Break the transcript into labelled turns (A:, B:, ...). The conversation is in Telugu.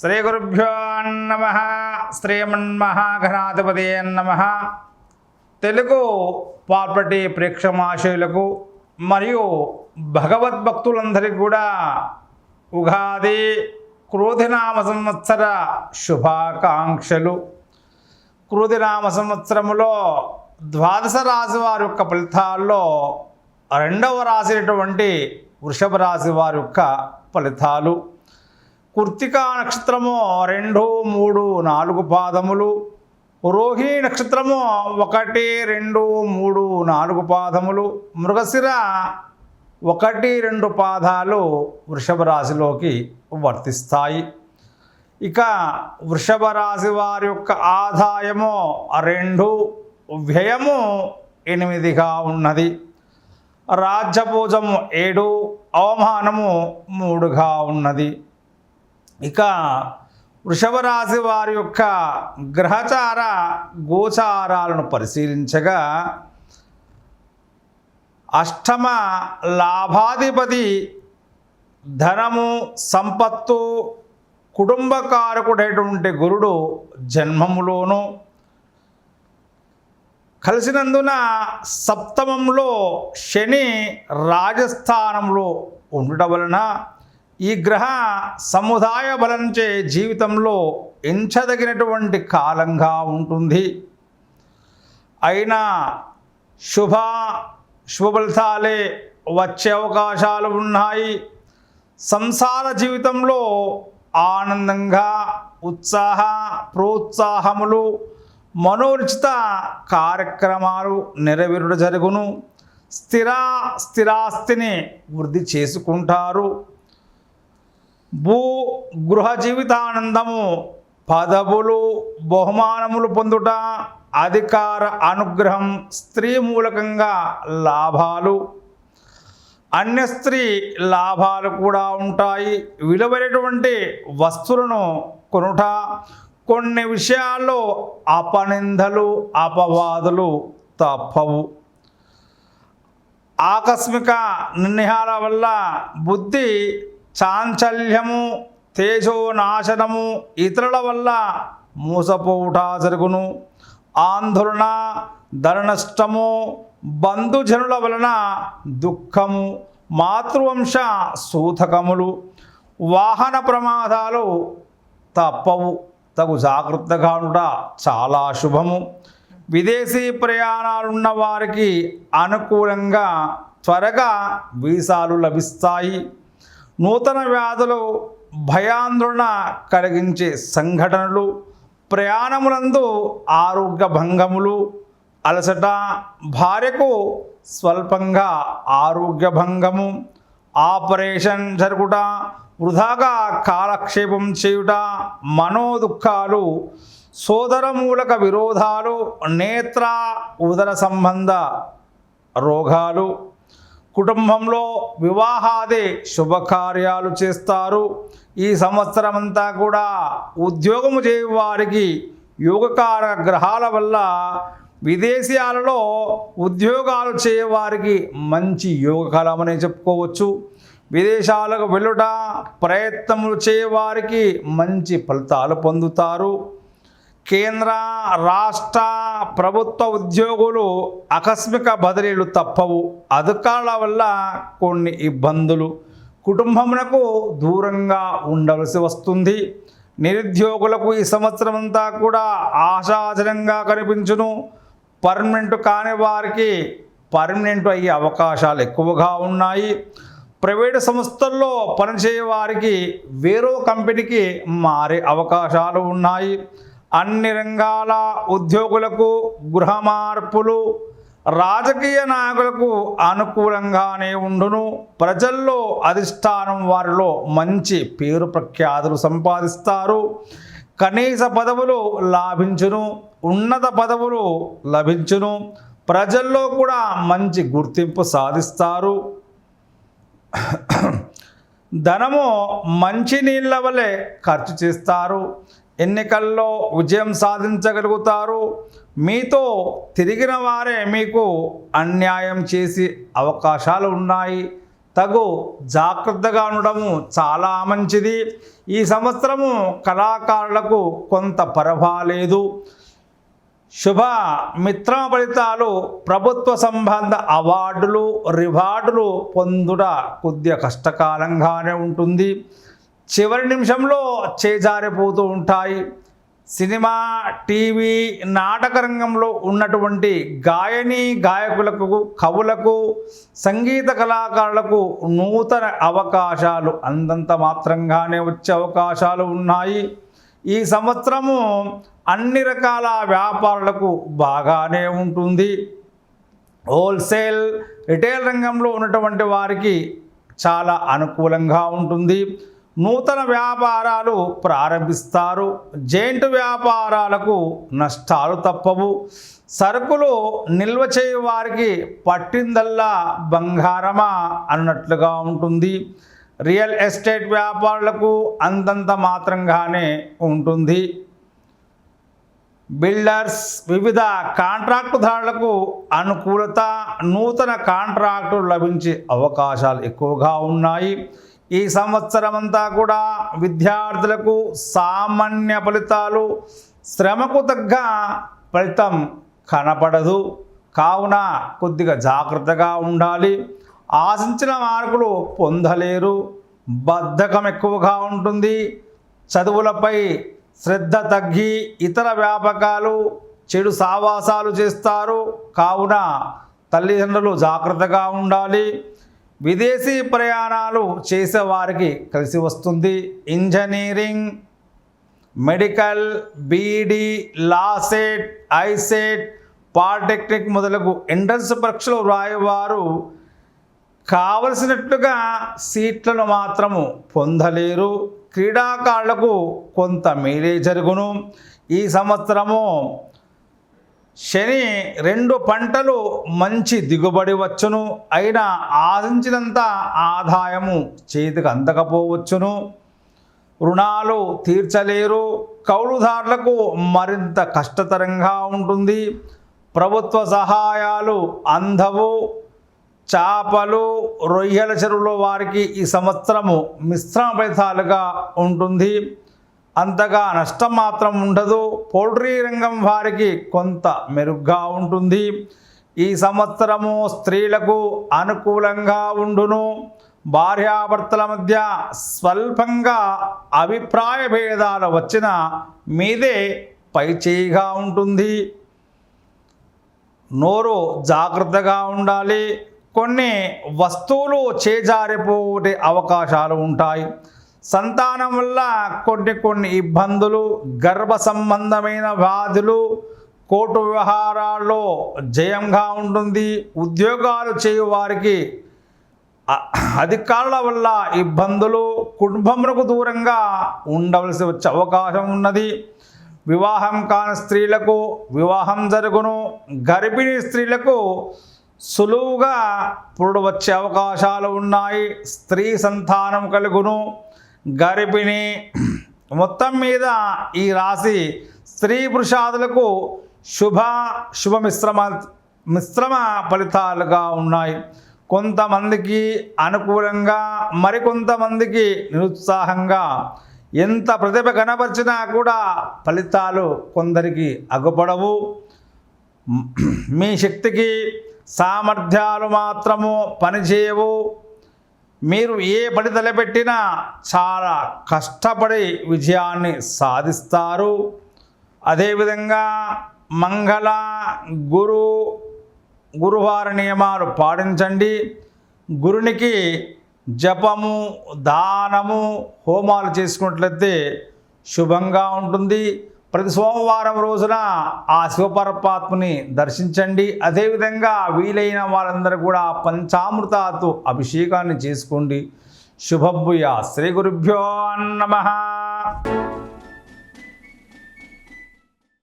A: శ్రీ గురుభ్యో నమ శ్రీమన్మహాఘనాధిపతి నమ. తెలుగు పార్పటి ప్రేక్షమాశయులకు మరియు భగవద్భక్తులందరికీ కూడా ఉగాది క్రోధినామ సంవత్సర శుభాకాంక్షలు. క్రోధినామ సంవత్సరములో ద్వాదశ రాశి వారి యొక్క ఫలితాల్లో రెండవ రాశి వృషభ రాశి వారి యొక్క ఫలితాలు. కృత్తికా నక్షత్రము రెండు మూడు నాలుగు పాదములు. రోహిణి నక్షత్రము ఒకటి రెండు మూడు నాలుగు పాదములు. మృగశిర ఒకటి రెండు పాదాలు వృషభ రాశిలోకి వర్తిస్తాయి. ఇక వృషభ రాశి వారి యొక్క ఆదాయము రెండు వ్యయము ఎనిమిదిగా ఉన్నది. రాజ్యపూజము ఏడు అవమానము మూడుగా ఉన్నది. ఇక వృషభ రాశి వారి యొక్క గ్రహచార గోచారాలను పరిశీలించగా అష్టమ లాభాధిపతి ధనము సంపత్తు కుటుంబకారకుడైనటువంటి గురుడు జన్మములోను కలిసినందున సప్తమంలో శని రాజస్థానంలో ఉండటం వలన ఈ గ్రహ సముదాయ బలంచే జీవితంలో ఎంచదగినటువంటి కాలంగా ఉంటుంది. అయినా శుభ శుభఫలితాలే వచ్చే అవకాశాలు ఉన్నాయి. సంసార జీవితంలో ఆనందంగా ఉత్సాహ ప్రోత్సాహములు మనోరిచిత కార్యక్రమాలు నెరవేరుట జరుగును. స్థిర స్థిరాస్తిని వృద్ధి చేసుకుంటారు. భూ గృహ జీవితానందము పదవులు బహుమానములు పొందుట అధికార అనుగ్రహం స్త్రీ మూలకంగా లాభాలు. అన్య స్త్రీ లాభాలు కూడా ఉంటాయి. విలువైనటువంటి వస్తువులను కొనుట కొన్ని విషయాల్లో అపనిందలు అపవాదులు తప్పవు. ఆకస్మిక నిర్ణయాల వల్ల బుద్ధి చాంచల్యము తేజోనాశనము ఇతరుల వల్ల మూసపోవుట జరుగును. ఆందోళన ధననష్టము బంధుజనుల వలన దుఃఖము మాతృవంశ సూతకములు వాహన ప్రమాదాలు తప్పవు. తగు జాగ్రత్తగా ఉండ చాలా శుభము. విదేశీ ప్రయాణాలున్న వారికి అనుకూలంగా త్వరగా వీసాలు లభిస్తాయి. నూతన వ్యాధులు భయాందోళన కలిగించే సంఘటనలు ప్రయాణములందు ఆరోగ్య భంగములు అలసట భార్యకు స్వల్పంగా ఆరోగ్య భంగము ఆపరేషన్ జరుగుట వృధాగా కాలక్షేపం చేయుట మనోదుఖాలు సోదరమూలక విరోధాలు నేత్ర ఉదర సంబంధ రోగాలు కుటుంబంలో వివాహాది శుభకార్యాలు చేస్తారు. ఈ సంవత్సరం అంతా కూడా ఉద్యోగము చేయవారికి యోగకార గ్రహాల వల్ల విదేశీయాలలో ఉద్యోగాలు చేయవారికి మంచి యోగకాలమని చెప్పుకోవచ్చు. విదేశాలకు వెళ్ళుట ప్రయత్నములు చేయవారికి మంచి ఫలితాలు పొందుతారు. కేంద్ర రాష్ట్ర ప్రభుత్వ ఉద్యోగులు ఆకస్మిక బదిలీలు తప్పవు. అధికారుల వల్ల కొన్ని ఇబ్బందులు. కుటుంబమునకు దూరంగా ఉండవలసి వస్తుంది. నిరుద్యోగులకు ఈ సంవత్సరం అంతా కూడా ఆశాజనంగా కనిపించును. పర్మనెంట్ కాని వారికి పర్మనెంట్ అయ్యే అవకాశాలు ఎక్కువగా ఉన్నాయి. ప్రైవేటు సంస్థల్లో పనిచేయవారికి వేరో కంపెనీకి మారే అవకాశాలు ఉన్నాయి. అన్ని రంగాల ఉద్యోగులకు గృహ మార్పులు రాజకీయ నాయకులకు అనుకూలంగానే ఉండును. ప్రజల్లో అధిష్టానం వారిలో మంచి పేరు ప్రఖ్యాతులు సంపాదిస్తారు. కనీస పదవులు లాభించును ఉన్నత పదవులు లభించును. ప్రజల్లో కూడా మంచి గుర్తింపు సాధిస్తారు. ధనము మంచి నీళ్ళ వలె ఖర్చు చేస్తారు. ఎన్నికల్లో విజయం సాధించగలుగుతారు. మీతో తిరిగిన వారే మీకు అన్యాయం చేసే అవకాశాలు ఉన్నాయి. తగు జాగ్రత్తగా ఉండడము చాలా మంచిది. ఈ సంవత్సరము కళాకారులకు కొంత పర్వాలేదు శుభ మిత్రమ ఫలితాలు ప్రభుత్వ సంబంధ అవార్డులు రివార్డులు పొందుట కొద్దిగా కష్టకాలంగానే ఉంటుంది. చివరి నిమిషంలో చేజారిపోతూ ఉంటాయి. సినిమా టీవీ నాటక రంగంలో ఉన్నటువంటి గాయని గాయకులకు కవులకు సంగీత కళాకారులకు నూతన అవకాశాలు అందంత మాత్రంగానే వచ్చే అవకాశాలు ఉన్నాయి. ఈ సంవత్సరము అన్ని రకాల వ్యాపారులకు బాగానే ఉంటుంది. హోల్సేల్ రిటైల్ రంగంలో ఉన్నటువంటి వారికి చాలా అనుకూలంగా ఉంటుంది. నూతన వ్యాపారాలు ప్రారంభిస్తారు. జైంట్ వ్యాపారాలకు నష్టాలు తప్పవు. సరుకులు నిల్వ చేయు వారికి పట్టిందల్లా బంగారమా అన్నట్లుగా ఉంటుంది. రియల్ ఎస్టేట్ వ్యాపారులకు అంతంత మాత్రంగానే ఉంటుంది. బిల్డర్స్ వివిధ కాంట్రాక్టుదారులకు అనుకూలత నూతన కాంట్రాక్టులు లభించే అవకాశాలు ఎక్కువగా ఉన్నాయి. ఈ సంవత్సరం అంతా కూడా విద్యార్థులకు సామాన్య ఫలితాలు శ్రమకు తగ్గ ఫలితం కనపడదు. కావున కొద్దిగా జాగ్రత్తగా ఉండాలి. ఆశించిన మార్కులు పొందలేరు. బద్ధకం ఎక్కువగా ఉంటుంది. చదువులపై శ్రద్ధ తగ్గి ఇతర వ్యాపకాలు చెడు సావాసాలు చేస్తారు. కావున తల్లిదండ్రులు జాగ్రత్తగా ఉండాలి. విదేశీ ప్రయాణాలు చేసేవారికి కలిసి వస్తుంది. Engineering medical beedi LAWCET ICET polytechnic మొదలగు ఎంట్రన్స్ పరీక్షలు వ్రాయేవారు కావలసినట్లుగా సీట్లను మాత్రము పొందలేరు. క్రీడాకారులకు కొంత మేలే జరుగును. ఈ సంవత్సరము శని రెండు పంటలు మంచి దిగుబడి వచ్చును. అయినా ఆశించినంత ఆదాయము చేతికి అందకపోవచ్చును. రుణాలు తీర్చలేరు. కౌలుదారులకు మరింత కష్టతరంగా ఉంటుంది. ప్రభుత్వ సహాయాలు అందవు. చేపలు రొయ్యల చెరువుల వారికి ఈ సంవత్సరము మిశ్రమ ఫలితాలుగా ఉంటుంది. అంతగా నష్టం మాత్రం ఉండదు. పౌల్ట్రీ రంగం వారికి కొంత మెరుగ్గా ఉంటుంది. ఈ సంవత్సరము స్త్రీలకు అనుకూలంగా ఉండును. భార్యాభర్తల మధ్య స్వల్పంగా అభిప్రాయ భేదాలు వచ్చిన మీదే పైచేయిగా ఉంటుంది. నోరు జాగ్రత్తగా ఉండాలి. కొన్ని వస్తువులు చేజారిపోటే అవకాశాలు ఉంటాయి. సంతానం వల్ల కొన్ని కొన్ని ఇబ్బందులు గర్భ సంబంధమైన వ్యాధులు కోర్టు వ్యవహారాల్లో జయంగా ఉంటుంది. ఉద్యోగాలు చేయు వారికి అధికారుల వల్ల ఇబ్బందులు కుటుంబములకు దూరంగా ఉండవలసి వచ్చే అవకాశం ఉన్నది. వివాహం కాని స్త్రీలకు వివాహం జరుగును. గర్భిణీ స్త్రీలకు సులువుగా పురుడు వచ్చే అవకాశాలు ఉన్నాయి. స్త్రీ సంతానం కలుగును. గర్భిణి మొత్తం మీద ఈ రాశి స్త్రీ పురుషాదులకు శుభ శుభ మిశ్రమ మిశ్రమ ఫలితాలుగా ఉన్నాయి. కొంతమందికి అనుకూలంగా మరికొంతమందికి నిరుత్సాహంగా. ఎంత ప్రతిభ కనపరిచినా కూడా ఫలితాలు కొందరికి అగుపడవు. మీ శక్తికి సామర్థ్యాలు మాత్రము పనిచేయవు. మీరు ఏ పని తలపెట్టినా చాలా కష్టపడి విజయాన్ని సాధిస్తారు. అదేవిధంగా మంగళ గురు గురువార నియమాలు పాటించండి. గురునికి జపము దానము హోమాలు చేసుకున్నట్లయితే శుభంగా ఉంటుంది. ప్రతి సోమవారం రోజున ఆ శివపరమాత్మని దర్శించండి. అదేవిధంగా వీలైన వాళ్ళందరూ కూడా పంచామృతాతో అభిషేకాన్ని చేసుకోండి. శుభభూయ శ్రీ గురుభ్యో నమ.